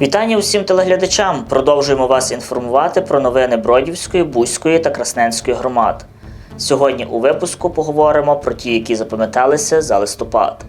Вітання усім телеглядачам. Продовжуємо вас інформувати про новини Бродівської, Бузької та Красненської громад. Сьогодні у випуску поговоримо про ті, які запам'яталися за листопад.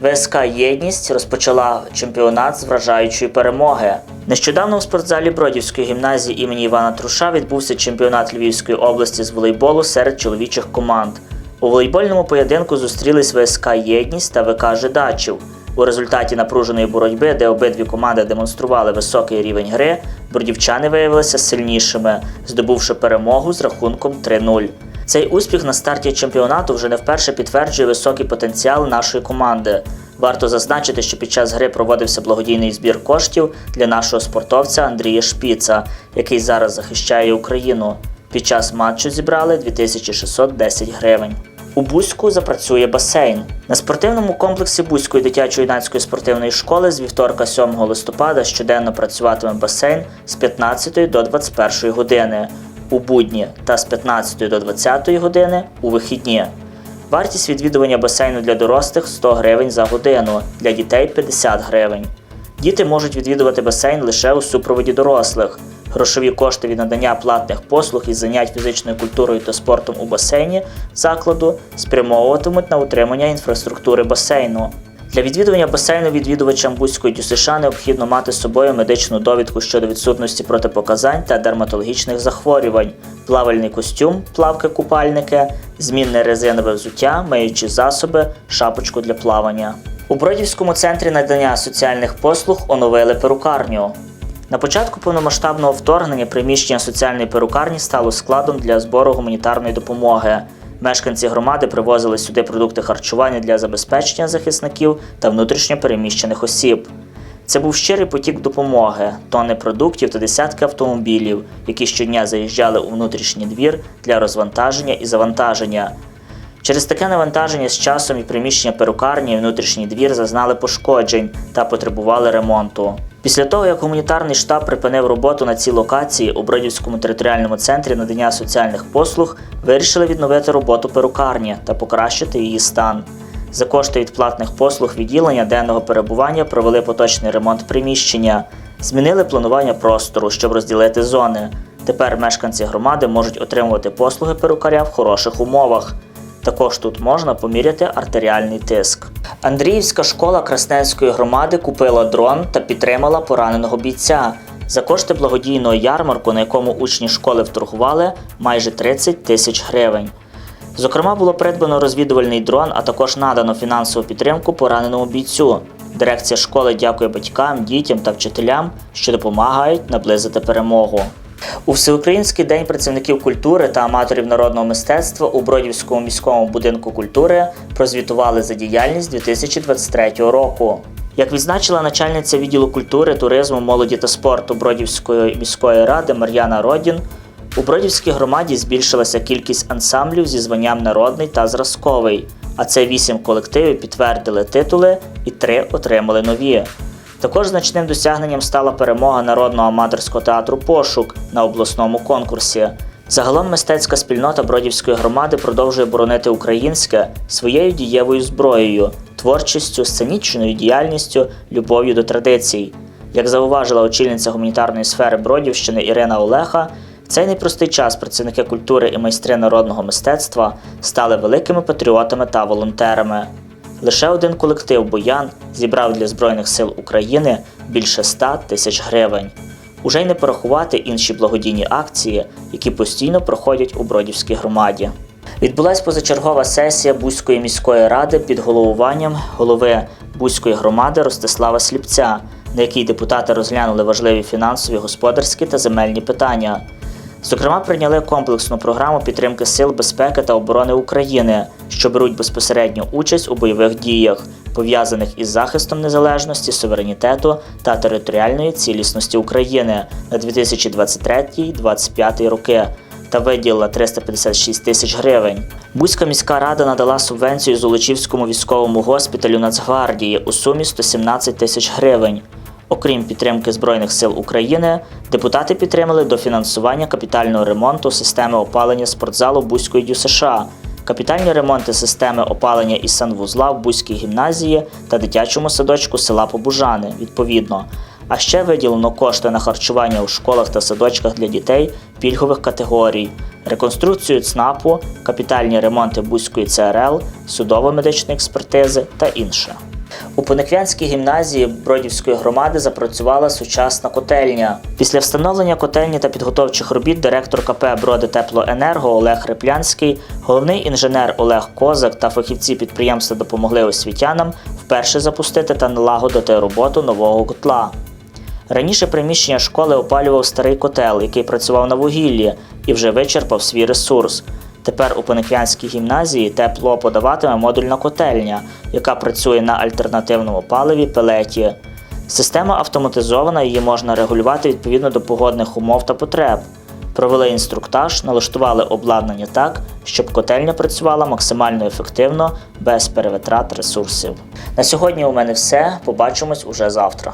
ВСК Єдність розпочала чемпіонат з вражаючої перемоги. Нещодавно у спортзалі Бродівської гімназії імені Івана Труша відбувся чемпіонат Львівської області з волейболу серед чоловічих команд. У волейбольному поєдинку зустрілись ВСК Єдність та ВК Жидачів. У результаті напруженої боротьби, де обидві команди демонстрували високий рівень гри, бродівчани виявилися сильнішими, здобувши перемогу з рахунком 3-0. Цей успіх на старті чемпіонату вже не вперше підтверджує високий потенціал нашої команди. Варто зазначити, що під час гри проводився благодійний збір коштів для нашого спортовця Андрія Шпіца, який зараз захищає Україну. Під час матчу зібрали 2610 гривень. У Бузьку запрацює басейн. На спортивному комплексі Бузької дитячо-юнацької спортивної школи з вівторка 7 листопада щоденно працюватиме басейн з 15 до 21 години у будні та з 15 до 20 години у вихідні. Вартість відвідування басейну для дорослих 100 гривень за годину, для дітей 50 гривень. Діти можуть відвідувати басейн лише у супроводі дорослих. Грошові кошти від надання платних послуг із занять фізичною культурою та спортом у басейні закладу спрямовуватимуть на утримання інфраструктури басейну. Для відвідування басейну відвідувачам Бузької ДЮСШ необхідно мати з собою медичну довідку щодо відсутності протипоказань та дерматологічних захворювань, плавальний костюм, плавки-купальники, змінне резинове взуття, миючі засоби, шапочку для плавання. У Бродівському центрі надання соціальних послуг оновили перукарню. На початку повномасштабного вторгнення приміщення соціальної перукарні стало складом для збору гуманітарної допомоги. Мешканці громади привозили сюди продукти харчування для забезпечення захисників та внутрішньо переміщених осіб. Це був щирий потік допомоги, тонни продуктів та десятки автомобілів, які щодня заїжджали у внутрішній двір для розвантаження і завантаження. Через таке навантаження з часом і приміщення перукарні і внутрішній двір зазнали пошкоджень та потребували ремонту. Після того, як гуманітарний штаб припинив роботу на цій локації у Бродівському територіальному центрі надання соціальних послуг, вирішили відновити роботу перукарні та покращити її стан. За кошти від платних послуг відділення денного перебування провели поточний ремонт приміщення, змінили планування простору, щоб розділити зони. Тепер мешканці громади можуть отримувати послуги перукаря в хороших умовах. Також тут можна поміряти артеріальний тиск. Андріївська школа Красненської громади купила дрон та підтримала пораненого бійця. За кошти благодійного ярмарку, на якому учні школи вторгували майже 30 тисяч гривень. Зокрема, було придбано розвідувальний дрон, а також надано фінансову підтримку пораненому бійцю. Дирекція школи дякує батькам, дітям та вчителям, що допомагають наблизити перемогу. У Всеукраїнський день працівників культури та аматорів народного мистецтва у Бродівському міському будинку культури прозвітували за діяльність 2023 року. Як відзначила начальниця відділу культури, туризму, молоді та спорту Бродівської міської ради Мар'яна Родін, у Бродівській громаді збільшилася кількість ансамблів зі званням народний та зразковий, а це вісім колективів підтвердили титули і три отримали нові. Також значним досягненням стала перемога народного аматорського театру Пошук на обласному конкурсі. Загалом мистецька спільнота Бродівської громади продовжує боронити українське своєю дієвою зброєю, творчістю, сценічною діяльністю, любов'ю до традицій. Як зауважила очільниця гуманітарної сфери Бродівщини Ірина Олеха, в цей непростий час працівники культури і майстри народного мистецтва стали великими патріотами та волонтерами. Лише один колектив Боян зібрав для Збройних сил України більше 100 тисяч гривень. Уже й не порахувати інші благодійні акції, які постійно проходять у Бродівській громаді. Відбулась позачергова сесія Бузької міської ради під головуванням голови Бузької громади Ростислава Сліпця, на якій депутати розглянули важливі фінансові, господарські та земельні питання. Зокрема, прийняли комплексну програму підтримки сил безпеки та оборони України, що беруть безпосередню участь у бойових діях, пов'язаних із захистом незалежності, суверенітету та територіальної цілісності України на 2023-2025 роки. Та виділила 356 тисяч гривень. Бузька міська рада надала субвенцію Золочівському військовому госпіталю Нацгвардії у сумі 117 тисяч гривень. Окрім підтримки Збройних сил України, депутати підтримали дофінансування капітального ремонту системи опалення спортзалу Бузької ДЮСШ, капітальні ремонти системи опалення і санвузла в Бузькій гімназії та дитячому садочку села Побужани, відповідно, А ще виділено кошти на харчування у школах та садочках для дітей пільгових категорій, реконструкцію ЦНАПу, капітальні ремонти Бузької ЦРЛ, судово-медичної експертизи та інше. У Пониквянській гімназії Бродівської громади запрацювала сучасна котельня. Після встановлення котельні та підготовчих робіт директор КП Броди Теплоенерго Олег Реплянський, головний інженер Олег Козак та фахівці підприємства допомогли освітянам вперше запустити та налагодити роботу нового котла. Раніше приміщення школи опалював старий котел, який працював на вугіллі і вже вичерпав свій ресурс. Тепер у Пониквянській гімназії тепло подаватиме модульна котельня, яка працює на альтернативному паливі пелеті. Система автоматизована, її можна регулювати відповідно до погодних умов та потреб. Провели інструктаж, налаштували обладнання так, щоб котельня працювала максимально ефективно, без перевитрат ресурсів. На сьогодні у мене все. Побачимось уже завтра.